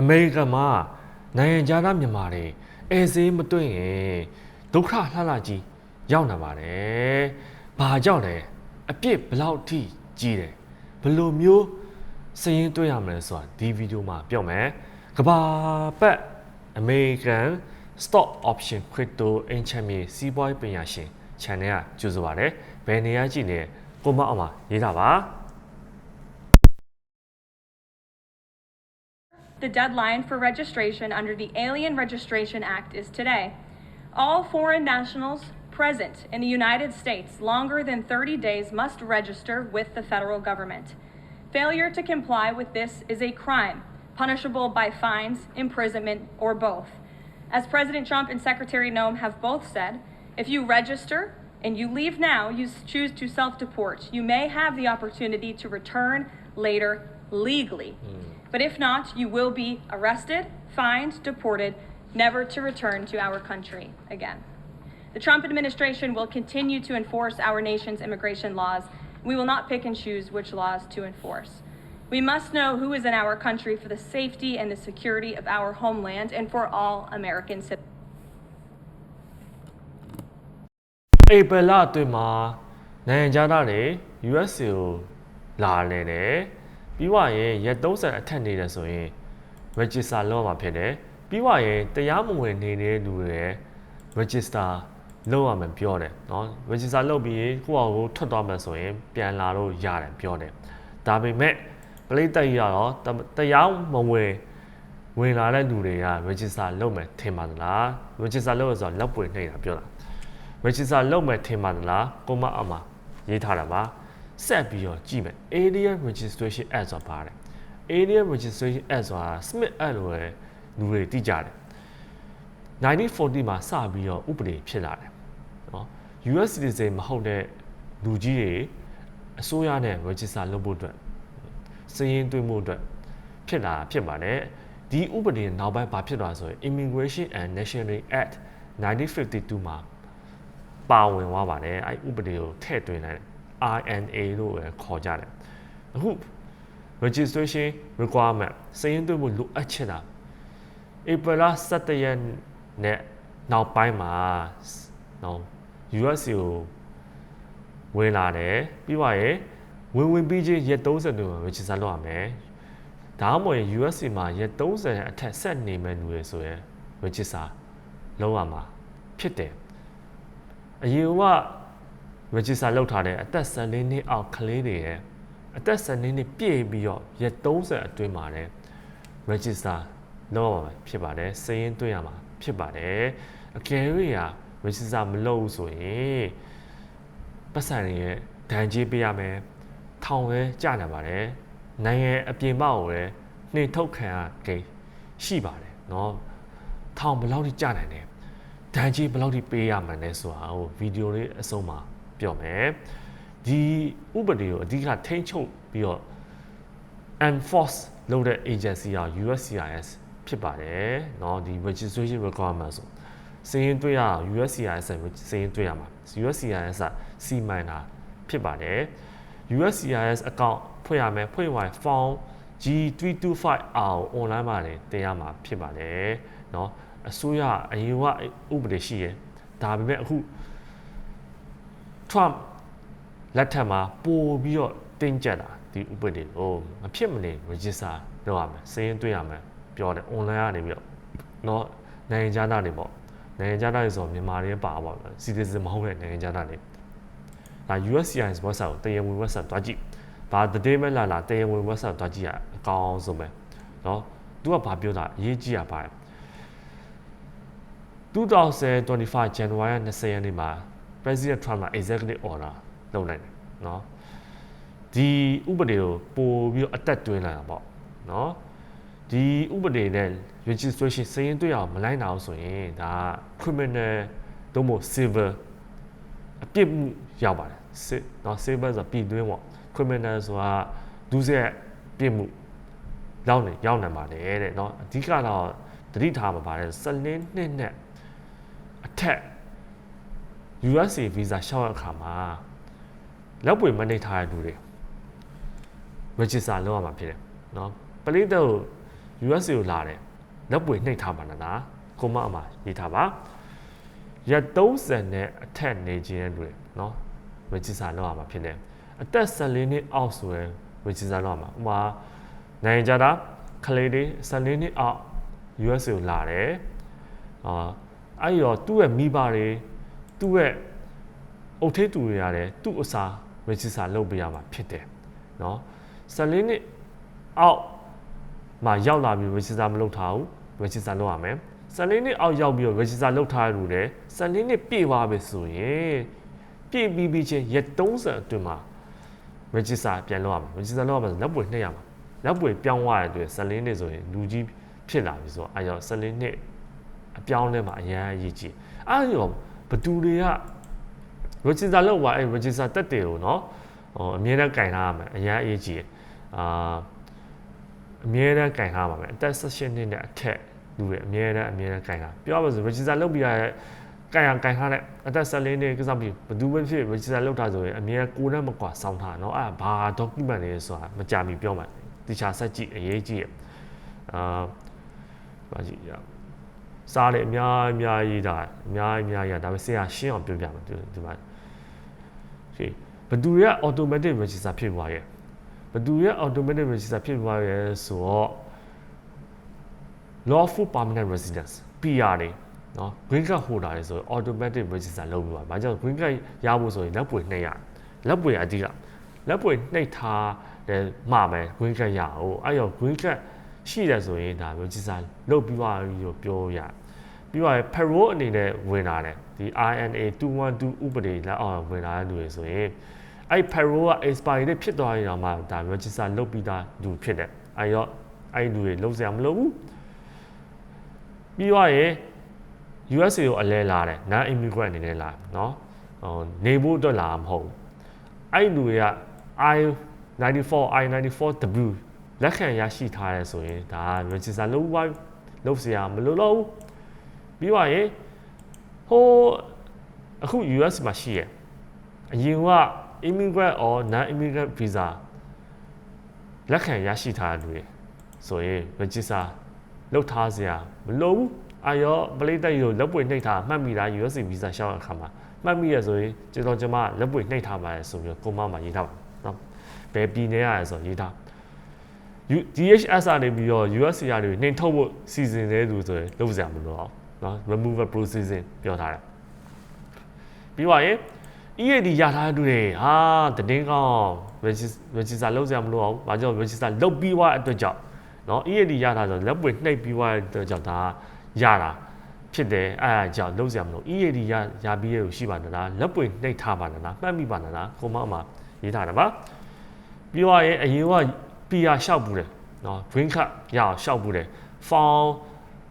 အမေရိကန်မှာနိုင်ငံခြားသားမြန်မာတွေအဲဆေးမတွေ့ရင်ဒုက္ခလှလှကြီးရောက်နေပါတယ်။ဘာကြောင့်လဲအပြစ်ဘယ်လောက်ထိကြီးတယ်ဘယ်လိုမျိုးစည်ရင်တွေ့ရမလဲဆိုတာဒီဗီဒီယိုမှာပြောမယ်။ကဘာပတ်အမေရိကန် stock option crypto အင်ချမ်းမြေစီးပွားရေးပညာရှင် channel ကကြိုဆိုပါတယ်။ဘယ်နေရာကြည့်နေကိုမအောင်မှာရေးတာပါ။ The deadline for registration under the Alien Registration Act is today. All foreign nationals present in the United States longer than 30 days must register with the federal government. Failure to comply with this is a crime, punishable by fines, imprisonment, or both. As President Trump and Secretary Noem have both said, if you register and you leave now, you choose to self deport. You may have the opportunity to return later legally. Mm. But if not, you will be arrested, fined, deported, never to return to our country again. The Trump administration will continue to enforce our nation's immigration laws. We will not pick and choose which laws to enforce. We must know who is in our country for the safety and the security of our homeland and for all American citizens. ဧပြီလအတွင်းမှာနိုင်ငံခြားသားတွေ USA ကိုလာနေတယ် ပြီးွားရင်ရက်30အထက်နေတယ်ဆိုရင် register လုပ်ရမှာဖြစ်တယ်ပြီးွားရင်တရားမဝင်နေတဲ့လူတွေ register လုပ်ရမယ်ပြောတယ်เนาะ register လုပ်ပြီးရင်ကိုယ့်အကိုထွက်သွားမယ်ဆိုရင်ပြန်လာလို့ရတယ်ပြောတယ်ဒါပေမဲ့ပလိတ်တက်ရတော့တတရားမဝင်ဝင်လာတဲ့လူတွေက register လုပ်မယ်ထင်ပါသလား register လုပ်ရဆိုတော့လက်ပွေနှိပ်တာပြောတာ register လုပ်မယ်ထင်ပါသလားကိုမအမရေးထားတာပါ ဆက်ပြီးတော့ကြည့်မယ် area registration act ဆိုတာပါတယ် area registration act ဆိုတာ Smith Act လို့လည်းလူတွေသိကြတယ်1940မှာစပြီးတော့ဥပဒေဖြစ်လာတယ်နော် US citizen မဟုတ်တဲ့လူကြီးတွေအစိုးရနဲ့ register လုပ်ဖို့အတွက်စည်ရင်းသွင်းဖို့အတွက်ဖြစ်လာဖြစ်ပါတယ်ဒီဥပဒေနောက်ပိုင်းဘာဖြစ်သွားလဲဆိုရင် Immigration and Nationality Act 1952မှာပါဝင်သွားပါတယ်အဲ့ဥပဒေကိုထည့်သွင်းလိုက်တယ် RNA လို့ပဲခေါ်ကြတယ်အခု registration requirement စည်ရင်းသွင်းမှုလိုအပ်ချင်တာ April 17ရက်နဲ့နောက်ပိုင်းမှာနော် US ကိုဝင်လာတယ်ပြီးပါရင်ဝင်ဝင်ပြီးချင်းရက်30တို့မှာ register လုပ်ရမယ်ဒါမှမဟုတ်ရင် US မှာရက်30အထက်ဆက်နေမဲ့လူတွေဆိုရင် register လုပ်ရမှာဖြစ်တယ်အရင်က register လောက်ထားတဲ့အသက်14နှစ်အောက်ကလေးတွေရဲ့အသက်14နှစ်ပြည့်ပြီးတော့ရက်30အတွင်းမှာလည်း register လုပ်ရမှာဖြစ်ပါတယ်စည်ရင်းသွင်းရမှာဖြစ်ပါတယ်အကယ်၍ရာ register မလုပ်ဘူးဆိုရင်ပတ်စံတွေရဲ့ဒဏ်ကြေးပေးရမယ်ထောင်လဲကျနိုင်ပါတယ်နိုင်ငံအပြင်ဘက်ကိုလည်းနှင်ထုတ်ခံရကိရှိပါတယ်เนาะထောင်ဘယ်လောက်ထိကျနိုင်တယ် ဒဏ်ကြီးဘယ်လောက်ထိပေးရမှန်းလဲဆိုတာဟိုဗီဒီယိုလေးအဆုံးမှာ ပြောမယ်ဒီဥပဒေကိုအဓိကထိန်းချုပ်ပြီးတော့ enforce လုပ်တဲ့ agency က USCIS ဖြစ်ပါတယ်เนาะဒီ registration requirement ဆိုစည်ရင်တွေ့ရ USCIS စည်ရင်တွေ့ရမှာ USCIS ကစီမံတာဖြစ်ပါတယ် USCIS account ဖွင့်ရမယ်ဖွင့်သွား form G325R online မှာလည်းတင်ရမှာဖြစ်ပါတယ်เนาะအစိုးရအရင်ကဥပဒေရှိရယ်ဒါပေမဲ့အခု Trump လက်ထက်မှာပို့ပြီးတော့တင်းကျပ်တာဒီဥပဒေကိုမဖြစ်မနေ register လုပ်ရမယ်စည်ရင်တွေ့ရမယ်ပြောတယ် online ကနေပြီးတော့เนาะနိုင်ငံခြားသားတွေပေါ့နိုင်ငံခြားသားတွေဆိုတော့မြန်မာတွေပါပါပဲ citizen မဟုတ်တဲ့နိုင်ငံခြားသားတွေဒါ USCIS website ကိုတရားဝင် website တွားကြည့်ဘာတဲ့မဲ့လာလာတရားဝင် website တွားကြည့်ရအကောင်းဆုံးပဲเนาะသူကဘာပြောတာအရေးကြီးရပါတယ်2025 January 20ရက်နေ့မှာ President Trump က executive order လုပ်လိုက်တယ်เนาะဒီဥပဒေကိုပို့ပြီးတော့အသက်သွင်းလာတာပေါ့เนาะဒီဥပဒေနဲ့ registration စရင်တွေ့အောင်မလိုက်နိုင်အောင်ဆိုရင်ဒါ criminal တို့မို့ civil အပြစ်မှုရောက်ပါတယ်စစ်เนาะ civil ဆိုပြည်တွင်းပေါ့ criminal ဆိုတာဒုစရိုက်ပြစ်မှုရောက်နေရောက်နေပါတယ်တဲ့เนาะအဓိကတော့တတိထားမှာပါတယ်14နှစ်နဲ့အထက် USA visa ရှောက်ရအခါမှာလက်ပွေမနှိပ်ထားတဲ့လူတွေ register လုပ်ရမှာဖြစ်တယ်เนาะပလိတ်တော့ USA ကိုလာတယ်လက်ပွေနှိပ်ထားပါလားကိုမအမရေးထားပါရက်30နဲ့အထက်နေခြင်းတဲ့လူတွေเนาะ register လုပ်ရမှာဖြစ်တယ်အသက်14နှစ်အောက်ဆိုရင် register လုပ်ရမှာဥပမာနိုင်ငံခြားသားကလေးတွေ14နှစ်အောက် USA ကိုလာတယ်အာအဲ့ရောသူ့ရဲ့မိဘတွေ သူ့ရဲ့အုတ်ထိတ်သူတွေရတယ်သူ့အစား register လုပ်ပေးရမှာဖြစ်တယ်เนาะ14နှစ်အောက်မှာရောက်လာပြီး register မလုပ်ထားဘူး register လုပ်ရမယ်14နှစ်အောက်ရောက်ပြီးတော့ register လုပ်ထားရလို့လေ14နှစ်ပြည့်သွားပြီဆိုရင်ပြည့်ပြီးပြီးချင်းရက်30အတွင်းမှာ register ပြန်လုပ်ရမယ် register လုပ်ရမယ်ဆိုလက်ပွေနှိပ်ရမှာလက်ပွေပြောင်းသွားတဲ့အတွက်14နှစ်ဆိုရင်လူကြီးဖြစ်လာပြီဆိုတော့အဲကြောင့်14နှစ်အပြောင်းလဲမှာအရန်အရေးကြီးအဲကြောင့် ဘသူတွေက register လုပ်ပါအဲ့ register တက်တယ်ကိုနော်ဟိုအမြဲတမ်းကင်ထားရမယ်အရင်အေးကြီးအာအမြဲတမ်းကင်ထားပါမယ်အသက်16နှစ်နဲ့အထက်လူတွေအမြဲတမ်းအမြဲတမ်းကင်ထားပြောရမယ်ဆို register လုပ်ပြီးရတဲ့ကင်ရကင်ထားတဲ့အသက်16နှစ်ကစားပြီးဘသူပဲဖြစ် register လုပ်ထားဆိုရင်အမြဲကိုယ်နဲ့မကွာစောင်းထားနော်အဲ့ဘာ document တွေဆိုတာမကြမီပြောမှတခြားဆက်ကြည့်အရေးကြီးရအာဘာကြည့်ရအောင် စားလေအများအများကြီးဒါအများအများကြီးဒါပေမဲ့ဆရာရှင်းအောင်ပြောပြမှာဒီမှာဟေးဘသူတွေက automatic register ဖြစ်သွားရဲ့ဘသူရဲ့ automatic register ဖြစ်သွားရဲ့ဆိုတော့ lawful permanent residence PR တွေနော် green card holder တွေဆိုရင် automatic register လုပ်ပြီးပါ။ဘာကြောင့် green card ရဖို့ဆိုရင်လက်ပွေနှိပ်ရလက်ပွေအတိကလက်ပွေနှိပ်ထားတယ်မှမယ် green card ရအောင်အဲ့ရော green card ရှိတယ်ဆိုရင်ဒါ register လုပ်ပြီးပါပြီလို့ပြောရပြီးတော့ parole အနေနဲ့ဝင်လာတယ်ဒီ INA 212ဥပဒေလက်အောက်ဝင်လာတဲ့လူတွေဆိုရင်အဲ့ parole က expiry တွေဖြစ်သွားရင်တော့မှဒါ register လုပ်ပြီးသားလူဖြစ်တယ်အဲ့ရောအဲ့လူတွေလုပ်စရာမလိုဘူးပြီးတော့ရင် USA ကိုအလဲလာတယ် non immigrant အနေနဲ့လာเนาะဟိုနေဖို့အတွက်လာမှာမဟုတ်ဘူးအဲ့လူတွေက I 94 I 94W လက်ခံရရှိထားရဲဆိုရင်ဒါ register လုပ်ပါလုပ်စရာမလိုတော့ဘူးပြီးပါရင်ဟိုအခု US မှာရှိရအရင်က immigrant or non immigrant visa လက်ခံရရှိထားတဲ့လူတွေဆိုရင် register လုပ်ထားစရာမလိုဘူးအာရောပလိတက်ရိုလက်ပွေနှိပ်ထားမှတ်မိတာ USC visa ရှောက်တဲ့အခါမှာမှတ်မိရဆိုရင်ကျွန်တော်ကျွန်မလက်ပွေနှိပ်ထားပါတယ်ဆိုပြီးတော့ကိုမမှာရေးထားပါနော်ဘယ်ပြည်နေရလဲဆိုရေးထား DHS ကနေပြီးတော့ USC ကနေနှိမ်ထုတ်ဖို့စီစဉ်နေသူဆိုရင်လုပ်စရာမလိုတော့နော် removal processing ပြောထားတယ်ပြီးပါရင် EAD ရထားတဲ့သူတွေဟာတည်င်းကောင်း register လုပ်စရာမလိုအောင်ဘာကြောင့် register လုပ်ပြီးွားအတွက်ကြောင့်နော် EAD ရထားဆိုလက်ပွေနှိပ်ပြီးွားတဲ့အတွက်ကြောင့်ဒါရတာဖြစ်တယ်အဲအကြောင်းလုံးစရာမလို EAD ရရပြီးရရှိပါလားလက်ပွေနှိပ်ထားပါလားမှတ်မိပါလားကိုမအမရေးထားတယ်ပါပြောရရင်အရင်က PR လျှောက်ဘူးတယ်နော် green card ရအောင်လျှောက်ဘူးတယ် found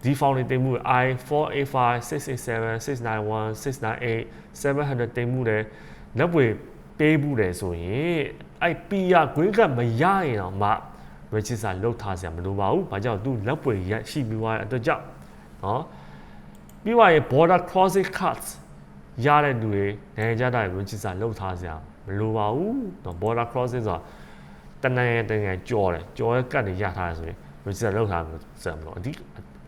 ဒီ found တွေတင်မှု I 485 687 691 698 700တင်မှုတယ်လက်ပွေပေးဘူးတယ်ဆိုရင်အဲ့ PR green card မရရင်တော့မှ register လုပ်ထားစရာမလိုပါဘူး။ဘာကြောင့်သူလက်ပွေရရှိပြီးသွားတဲ့အတွက်ကြောင့်နော်ပြီးသွားရင် border crossing cards ရတဲ့လူတွေနိုင်ငံခြားသားတွေ register လုပ်ထားစရာမလိုပါဘူးနော် border crossing ဆိုတာ တနင်္ဂနွေတနင်္ဂနွေကြော်တယ်ကြော်ရဲ့ကတ်တွေရထားတယ်ဆိုရင် register လုပ်ထားစရာမလိုအဓိ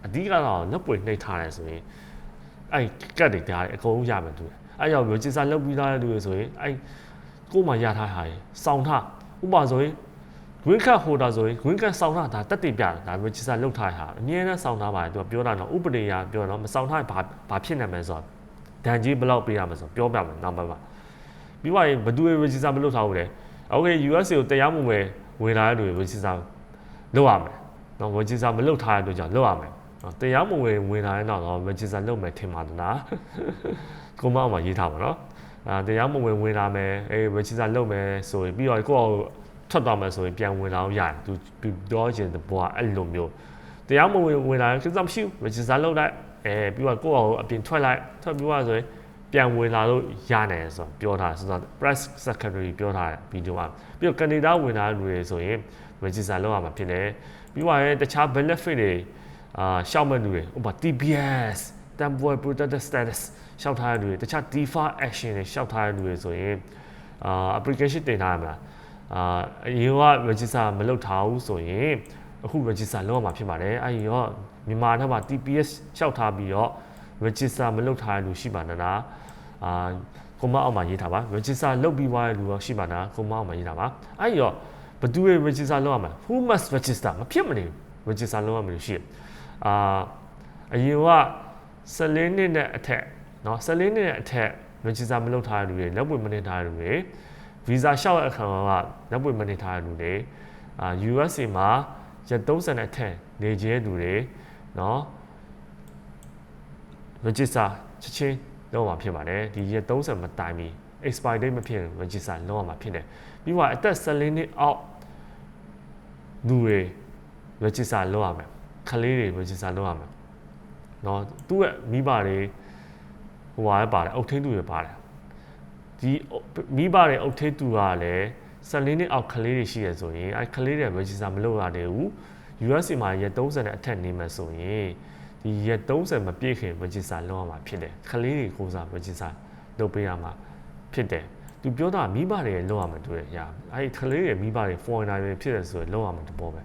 အဓိကတော့လက်ပွေနှိပ်ထားတယ်ဆိုရင်အဲ့ကတ်တွေဒါတွေအကုန်လုံးရမယ်သူအဲ့ကြောင့် register လုပ်ပြီးသားတဲ့လူတွေဆိုရင်အဲ့ကို့မှာရထားတာရယ်စောင့်ထားဥပမာဆိုရင် green card holder ဆိုရင် green card စောင်းထားတာတက်တည်ပြတယ်ဒါ register လုပ်ထားတာအမြဲတမ်းစောင်းထားပါတယ်သူကပြောတာတော့ဥပဒေအရပြောတော့မစောင်းထားဘာဘာဖြစ်နိုင်မလဲဆိုတော့ဒဏ်ကြီးဘယ်လောက်ပေးရမလဲဆိုတော့ပြောပြမယ်နောက်ပိုင်းမှာပြီးသွားရင်ဘယ်သူတွေ register မလုပ်ထားဘူးလဲ okay US ကိုတရားမဝင်ဝင်လာတဲ့လူတွေ register လုပ်ရမယ်နော် register မလုပ်ထားတဲ့အတွက်ကြောင့်လုပ်ရမယ်နော်တရားမဝင်ဝင်လာတဲ့နောက်တော့ register လုပ်မယ်ထင်ပါသလားကိုမအောင်မှာရေးထားပါနော်အာတရားမဝင်ဝင်လာမယ်အေး register လုပ်မယ်ဆိုရင်ပြီးတော့ကိုယ့်ထွက်သွားမယ်ဆိုရင်ပြန်ဝင်လာအောင်ရတယ်သူသူပြောချင်တဲ့ဘွားအဲ့လိုမျိုးတရားမဝင်ဝင်လာကိစ္စမရှိဘူး register လုပ်လိုက်အဲပြီးတော့ကိုယ့်အောင်အပြင်ထွက်လိုက်ထွက်ပြီးသွားဆိုရင် ပြန်ဝင်လာလို့ရနိုင်တယ်ဆိုတော့ပြောထားဆိုတော့ press secretary ပြောထားတဲ့ဗီဒီယိုမှာပြီးတော့ candidate ဝင်လာတဲ့လူတွေဆိုရင် register လုပ်ရမှာဖြစ်တယ်ပြီးတော့တခြား benefit တွေအာရှောက်မဲ့လူတွေဥပမာ TBS temporary protected status ရှောက်ထားတဲ့လူတွေတခြား defer action တွေရှောက်ထားတဲ့လူတွေဆိုရင်အာ application တင်ထားရမှာအာအရင်က register မလုပ်ထားဘူးဆိုရင်အခု register လုပ်ရမှာဖြစ်ပါတယ်အဲဒီတော့မြန်မာထက်မှာ TPS လျှောက်ထားပြီးတော့ register မလုပ်ထားတဲ့လူရှိပါနဲ့လားအာကွန်မအောက်မှာရေးထားပါ register လုပ်ပြီးသွားတဲ့လူရောရှိပါလားကွန်မအောက်မှာရေးထားပါအဲဒီတော့ဘယ်သူတွေ register လုပ်ရမှာ who must register မဖြစ်မနေ register လုပ်ရမှာလို့ရှိရအာအရင်က14နှစ်နဲ့အထက်เนาะ14နှစ်နဲ့အထက် register မလုပ်ထားတဲ့လူတွေလက်ပွင့်မနေထားတဲ့လူတွေ visa လျှောက်တဲ့အခါမှာလက်ပွင့်မနေထားတဲ့လူတွေအာ USA မှာရက်30နဲ့အထက်နေကျဲလူတွေเนาะ register ချက်ချင်းလုပ်ရမှာဖြစ်ပါတယ်ဒီရက်30မတိုင်မီ expire date မဖြစ်ရင် register လုပ်ရမှာဖြစ်တယ်ပြီးတော့အသက်14နှစ်အောက်လူတွေ register လုပ်ရမယ်ခလေးတွေ register လုပ်ရမယ်เนาะသူ့ရဲ့မိဘတွေဟိုဟာပါတယ်အုတ်ထင်းသူတွေပါတယ်ဒီမိဘတွေအုတ်ထင်းသူကလည်း14နှစ်အောက်ခလေးတွေရှိရဆိုရင်အဲခလေးတွေ register မလုပ်ရသေးဘူး USA မှာရက်30နဲ့အထက်နေမယ်ဆိုရင် ဒီရက်30မပြည့်ခင် register လုပ်ရမှာဖြစ်တယ်ခလေးတွေကိုစား register လုပ်ပေးရမှာဖြစ်တယ်သူပြောတာမိဘတွေလုပ်ရမှာတူတယ်ညာအဲဒီခလေးတွေမိဘတွေ foreigner တွေဖြစ်တယ်ဆိုရင်လုပ်ရမှာတဘောပဲ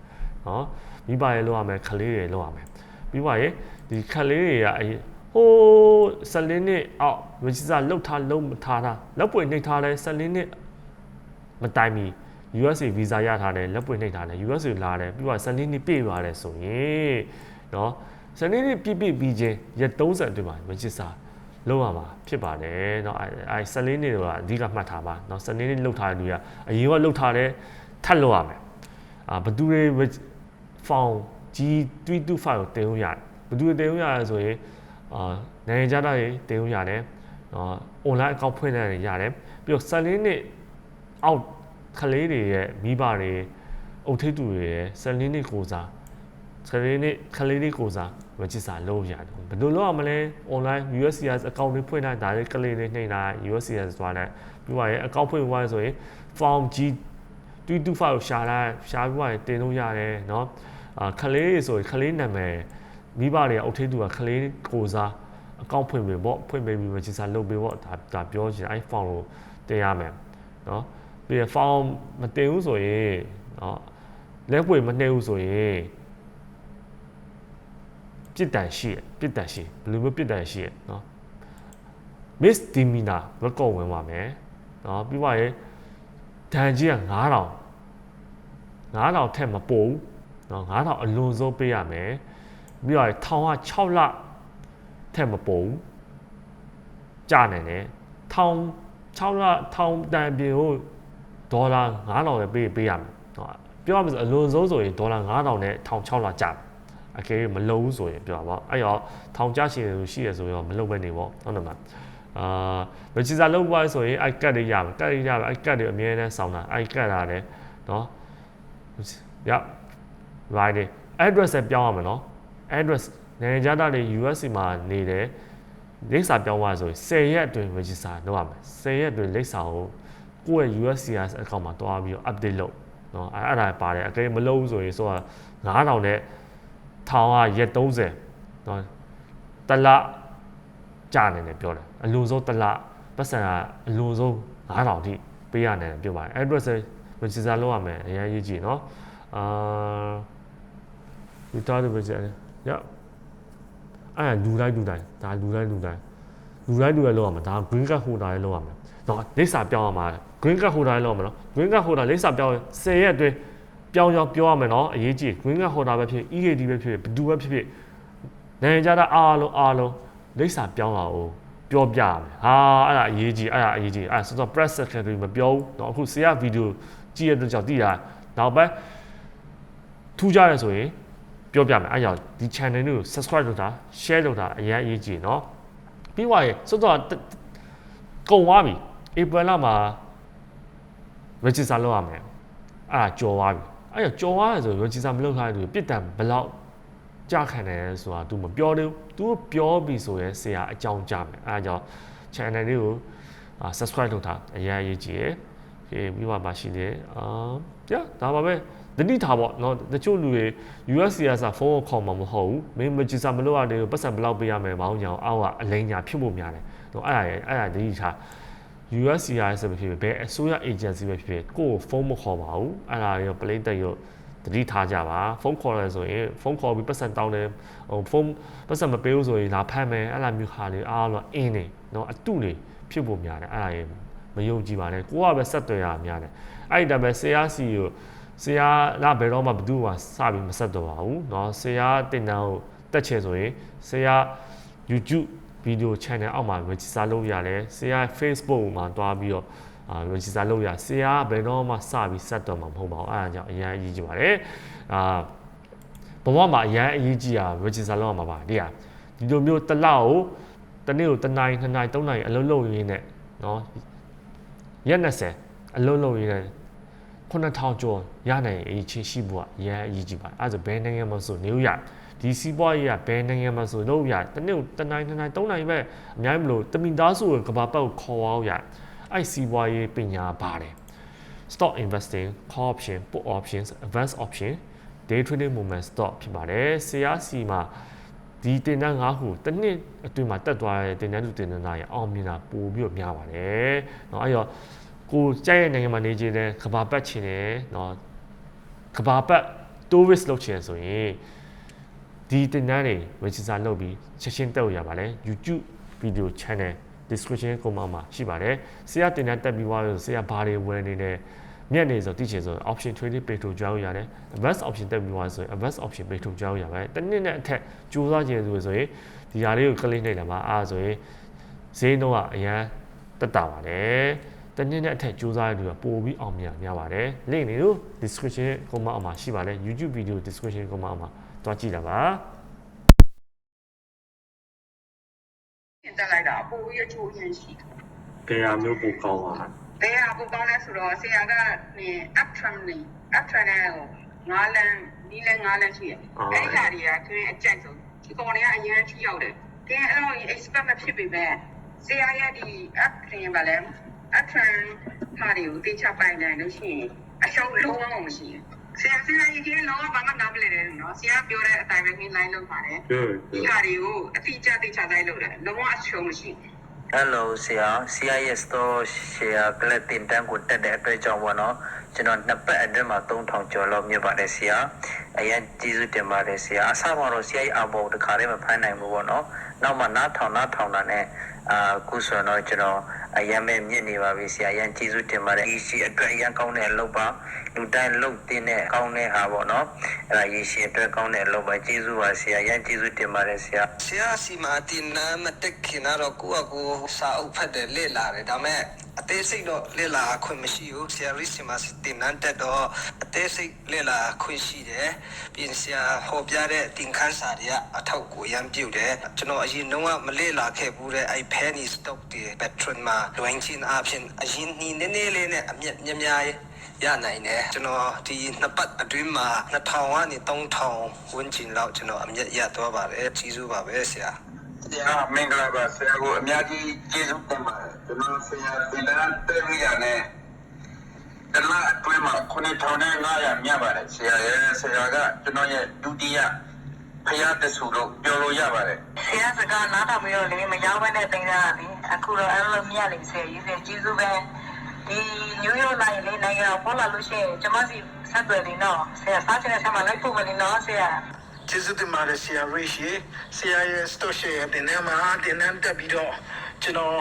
နော်မိဘတွေလုပ်ရမယ်ခလေးတွေလုပ်ရမယ်ပြီးပါရဲ့ဒီခလေးတွေကအဲဟိုး14နှစ်အောက် register လုပ်ထားလုပ်မထားတာလောက်ပွင့်နှိပ်ထားလဲ14နှစ်မတိုင်မီ USA visa ရထားတယ်လက်ပွင့်နှိပ်ထားတယ် USA လာတယ်ပြီးတော့စနေနေ့ပြည့်သွားတယ်ဆိုရင်เนาะ စနေနေ့ပြည့်ပြည့်ပြီးချင်းရက်30အတွင်းမှာ register လောက်ရမှာဖြစ်ပါတယ်เนาะအဲအဲစနေနေ့တော့အဓိကမှတ်ထားပါเนาะစနေနေ့လောက်ထားတဲ့လူကအရင်ကလောက်ထားတယ်ထပ်လောက်ရမယ်အာဘသူတွေ form G325 ကိုတင်လို့ရတယ်ဘသူတွေတင်လို့ရတယ်ဆိုရင်အာနိုင်ငံခြားသားတွေတင်လို့ရတယ်เนาะ online account ဖွင့်နေရတယ်ရတယ်ပြီးတော့စနေနေ့အောက်ကလေးတွေရဲ့မိဘတွေအုတ်ထိပ်သူတွေရဲ့ဆယ်လင်းနှစ်ကိုစား ဆယ်လင်းနှစ်ကလေးတွေကိုစား register လုပ်ရတယ်ဘယ်လိုလုပ်ရမလဲ online USCIS account တွေဖွင့်လိုက်ဒါလေးကလေးတွေနှိမ့်လာ USCIS သွားတယ်ပြီးပါရဲ့ account ဖွင့်သွားဆိုရင် form G 225ကိုရှာလိုက်ရှာပြီးပါရင်တင်လို့ရတယ်เนาะအာကလေးတွေဆိုရင်ကလေးနာမည်မိဘတွေအုတ်ထိပ်သူကကလေးကိုစားအကောင့်ဖွင့်ပေးပေါ့ဖွင့်ပေးပြီး register လုပ်ပေးပေါ့ဒါဒါပြောချင်အဲ့ form ကိုတင်ရမယ်เนาะပြီးရ form မတင်ဘူးဆိုရင်เนาะလက်ပွေမနှိမ့်ဘူးဆိုရင် ပြစ်ဒဏ်ရှိရပြစ်ဒဏ်ရှိဘယ်လိုမျိုးပြစ်ဒဏ်ရှိရနော် misdemeanor record ဝင်ပါမယ်နော်ပြီးပါရဲ့ဒဏ်ကြီးက9000 9000ထက်မပိုဘူးနော်9000အလွန်ဆုံးပေးရမယ်ပြီးတော့ထောင်က6လထက်မပိုဘူးကြနိုင်တယ်ထောင်6လထောင်တန်ပြင်ကိုဒေါ်လာ9000ပဲပေးပေးရမယ်နော်ပြောရမယ်ဆိုအလွန်ဆုံးဆိုရင်ဒေါ်လာ9000နဲ့ထောင်6လကြတယ် အကယ်မလုံဘူးဆိုရင်ပြောပါအဲ့တော့ထောင်ကြရှိတယ်လို့ရှိရဆိုရင်မလုံပဲနေပေါ့ဟုတ်တယ်မလားအာမချီစာလောက်သွားဆိုရင်အဲ့ကတ်တွေရမယ်ကတ်တွေရမယ်အဲ့ကတ်တွေအများနဲ့စောင်းတာအဲ့ကတ်ရတယ်နော်ရ right address ပြောင်းရမယ်နော် address နိုင်ငံခြားသားတွေ US မှာနေတယ်လိပ်စာပြောင်းသွားဆိုရင်10ရက်အတွင်း register လုပ်ရမယ်10ရက်အတွင်းလိပ်စာကိုကိုယ့်ရဲ့ USCIS account မှာတွားပြီးတော့ update လုပ်နော်အဲ့အဲ့ဒါပါတယ်အကယ်မလုပ်ဘူးဆိုရင်ဆိုတာ9000နဲ့ ထောင်ကရက်30နော်တလကြာနေတယ်ပြောတယ်အလိုဆုံးတလပတ်စံကအလိုဆုံး9000ထိပေးရတယ်ပြောပါတယ် address register လုပ်ရမယ်အရင်ရေးကြည့်နော်အာ without the budget ရအဲ့လူတိုင်းလူတိုင်းဒါလူတိုင်းလူတိုင်းလူတိုင်းလူတိုင်းလောက်ရမှာဒါ green card holder လေးလောက်ရမှာတော့လိပ်စာပြောင်းရမှာ green card holder လေးလောက်ရမှာနော် green card holder လိပ်စာပြောင်း10ရက်အတွင်း ပြောင်းကြောင်းပြောရမယ်နော်အရေးကြီး green card holder ပဲဖြစ် EAD ပဲဖြစ်ဘယ်သူပဲဖြစ်ဖြစ်နိုင်ငံခြားသားအားလုံးအားလုံးလိပ်စာပြောင်းလာအောင်ပြောပြရမယ်ဟာအဲ့ဒါအရေးကြီးအဲ့ဒါအရေးကြီးအဲ့ဆိုတော့ press secretary မပြောဘူးเนาะအခုဆရာဗီဒီယိုကြည့်ရတဲ့ကြောင့်သိတာနောက်ပိုင်းထူးကြရဲဆိုရင်ပြောပြမယ်အဲ့ကြောင့်ဒီ channel ကို subscribe လုပ်တာ share လုပ်တာအရင်အရေးကြီးเนาะပြီးွားရေဆိုတော့ကုံသွားပြီ April လမှာ register လုပ်ရမယ်အဲ့ဒါကြော်သွားပြီ အဲ့တော့ကြော်ရတယ်ဆိုရောကြီးစာမလုပ်ထားတဲ့သူပြစ်ဒဏ်ဘလောက်ကြာခံတယ်ဆိုတာ तू မပြောသေးဘူး तू ပြောပြီဆိုရင်ဆရာအကြောင်းကြားမယ်အဲအကြောင်း channel လေးကို subscribe လုပ်ထားအရေးအရေးကြီးရယ်ေပြီးမှမရှိတယ်အာပြဒါပါပဲတတိထားပေါ့နော်တချို့လူတွေ USCSA ဖုန်းကိုခေါ်မှာမဟုတ်ဘူးမင်းမကြည်စာမလုပ်ရတဲ့ပတ်စံဘလောက်ပေးရမယ်ဘောင်းညာအောင်အလိန်ညာဖြစ်ဖို့များတယ်တော့အဲ့ဒါရယ်အဲ့ဒါတတိထား USCIS ပဲဖြစ်ဖြစ်ဘယ်အစိုးရ agency ပဲဖြစ်ဖြစ်ကိုယ့်ကိုဖုန်းမခေါ်ပါဘူးအဲ့ဒါရောပလိတ်တက်ရောတတိထားကြပါဖုန်းခေါ်ရဆိုရင်ဖုန်းခေါ်ပြီးပတ်စံတောင်းတယ်ဟိုဖုန်းပတ်စံမပေးဘူးဆိုရင်လာဖမ်းမယ်အဲ့လိုမျိုးဟာလေးအားလုံးအင်းနေနော်အတုနေဖြစ်ပုံများတယ်အဲ့ဒါရေမယုံကြည်ပါနဲ့ကိုကပဲဆက်သွယ်ရများတယ်အဲ့ဒီတပဲဆရာစီကိုဆရာလာဘယ်တော့မှဘသူ့မှာစပြီးမဆက်သွယ်ပါဘူးနော်ဆရာတင်တန်းကိုတက်ချေဆိုရင်ဆရာ YouTube ဗီဒီယို channel အောက်မှာ register လုပ်ရတယ်ဆရာ Facebook မှာတွားပြီးတော့အာ register လုပ်ရဆရာဘယ်တော့မှစပြီးဆက်တော်မှာမဟုတ်ပါဘူးအဲ့ဒါကြောင့်အရင်အရေးကြီးပါတယ်အာဘဝမှာအရင်အရေးကြီးတာ register လုပ်ရမှာပါဒီဟာဒီလိုမျိုးတစ်လောက်ကိုတနေ့ကိုတစ်နိုင်နှစ်နိုင်သုံးနိုင်အလုံးလုံးရင်းနဲ့နော်ရက်20အလုံးလုံးရင်းနဲ့9000ကျော်ရနိုင်အရေးချင်းရှိဖို့ကအရင်အရေးကြီးပါတယ်အဲ့ဒါဆိုဘယ်နိုင်ငံမှာဆိုနေရ ဒီစီးပွားရေးကဘယ်နိုင်ငံမှာဆိုလို့ရတစ်နေ့ကိုတစ်နိုင်နှစ်နိုင်သုံးနိုင်ပဲအများကြီးမလို့တမင်သားစုကကဘာပတ်ကိုခေါ်အောင်ရအဲ့စီးပွားရေးပညာပါတယ် stock investing call option put options advanced option day trading movement stock ဖြစ်ပါတယ်ဆရာစီမှာဒီတင်တန်း၅ခုတစ်နှစ်အတွင်းမှာတက်သွားတဲ့တင်တန်းသူတင်တန်းသားရအောင်မြင်တာပို့ပြီးတော့များပါတယ်เนาะအဲ့တော့ကိုကြိုက်တဲ့နိုင်ငံမှာနေကြတဲ့ကဘာပတ်ချင်တယ်เนาะကဘာပတ် tourist လုပ်ချင်ဆိုရင် ဒီတင်တန်းတွေ register လုပ်ပြီးချက်ချင်းတက်လို့ရပါတယ် YouTube video channel description ကိုမှမှာရှိပါတယ်ဆရာတင်တန်းတက်ပြီးသွားလို့ဆရာဘာတွေဝယ်နေလဲမြက်နေဆိုတိချင်ဆို option trading page ကိုကြောက်ရတယ် advanced option တက်ပြီးသွားဆိုရင် advanced option page ကိုကြောက်ရပါတယ်တနည်းနဲ့အထက်ကြိုးစားခြင်းဆိုရင်ဒီဟာလေးကို click နှိပ်လာမှာအားဆိုရင်ဈေးနှုန်းကအရန်တက်တာပါတယ်တနည်းနဲ့အထက်ကြိုးစားရတဲ့လူကပို့ပြီးအောင်မြင်များပါတယ် link တွေတို့ description ကိုမှအမှာရှိပါတယ် YouTube video description ကိုမှအမှာ တွားကြည့်တာပါပြင်တက်လိုက်တာပိုပြီးအချိုးရင်းရှိတယ်ကြရာမျိုးပိုကောင်းပါ။တရားပိုကောင်းလဲဆိုတော့ဆရာကနေ up trend နေ up trend နဲ့ငါးလန်းနီးလန်းငါးလန်းရှိတယ်။အဲ့ဒီဟာတွေကသူအကြိုက်ဆုံးဒီကောင်တွေကအရင်ထိရောက်တယ်။ကဲအဲ့တော့ expect မဖြစ်ပေမဲ့ဆရာရဲ့ဒီ up trend ပါလဲ up trend ဟာတွေကိုတေချပိုင်နိုင်လို့ရှိရင်အရှုံးလုံးဝမရှိဘူး။ ဆရာဆရာကြီးကလုံးဝဘာမှနားမလည်တယ်နော်။ဆရာပြောတဲ့အတိုင်းပဲ line လုပ်ပါတယ်။ဟုတ်ဒီဟာတွေကိုအတိအကျတေချတိုင်းလုပ်တယ်။လုံးဝအရှုံးမရှိဘူး။ Hello ဆရာ CIS store share ကလတင်တန်းကိုတက်တဲ့အတွက်ကြောင့်ပေါ့နော်ကျွန်တော်နှစ်ပတ်အတွင်းမှာ3000ကျော်လောက်မြတ်ပါတယ်ဆရာအရင်ကျေးဇူးတင်ပါတယ်ဆရာအစမှာတော့ CI အဘောတခါလေးမဖမ်းနိုင်ဘူးပေါ့နော်နောက်မှနားထောင်နားထောင်တာနဲ့အာခုဆိုတော့ကျွန်တော် အရင်ပဲမြင့်နေပါပြီဆရာအရင်ကျေးဇူးတင်ပါတယ် EC အတွက်အရင်ကောင်းတဲ့အလုပ်ပါလူတိုင်းလုပ်တင်တဲ့ကောင်းတဲ့ဟာပေါ့နော်အဲ့ဒါရေရှည်အတွက်ကောင်းတဲ့အလုပ်ပါကျေးဇူးပါဆရာအရင်ကျေးဇူးတင်ပါတယ်ဆရာဆရာစီမာတင်နာမတက်ခင်တော့ကိုယ့်အကိုစာအုပ်ဖတ်တယ်လေ့လာတယ်ဒါပေမဲ့အသေးစိတ်တော့လေ့လာခွင့်မရှိဘူးဆရာရစ်စီမာတင်နန်းတက်တော့အသေးစိတ်လေ့လာခွင့်ရှိတယ်ပြင်ဆရာဟောပြတဲ့တင်ခန်းစာတွေကအထောက်ကိုရမ်းပြုတ်တယ်ကျွန်တော်အရင်တော့မလေ့လာခဲ့ဘူးတဲ့အဲ့ penny stock တွေ patron မှာလွင်ချင်းအဖြစ်အရင်နီးနေနေလေးနဲ့အမြက်များများရနိုင်တယ်ကျွန်တော်ဒီနှစ်ပတ်အတွင်းမှာ2000ကနေ3000ဝန်းကျင်လောက်ကျွန်တော်အမြက်ရသွားပါတယ်ကြီးစုပါပဲဆရာဆရာမင်္ဂလာပါဆရာကိုအများကြီးကျေးဇူးတင်ပါတယ်ကျွန်တော်ဆရာတင်တဲ့တဲ့ရနဲ့တမအတွင်းမှာ9500မြတ်ပါတယ်ဆရာရဲ့ဆရာကကျွန်တော်ရဲ့ဒုတိယ ဖယားတဆူလို့ပြောလို့ရပါတယ်ဆရာစကားနားထောင်ပြီးတော့လေမရောက်ဘဲနဲ့တင်ကြတာလေအခုတော့အဲ့လိုမြတ်လေဆရာကြီးဆရာကျေးဇူးပဲဒီညိုးရိုးနိုင်လေနိုင်ငံပေါ်လာလို့ရှိရင်ကျမစီဆက်သွယ်နေတော့ဆရာစားချင်တဲ့ဆက်မှာလိုက်ဖို့မနေတော့ဆရာကျေးဇူးတင်ပါတယ်ဆရာရိရှိဆရာရဲ့စတော့ရှယ်တင်နေမှာတင်နေတက်ပြီးတော့ကျွန်တော်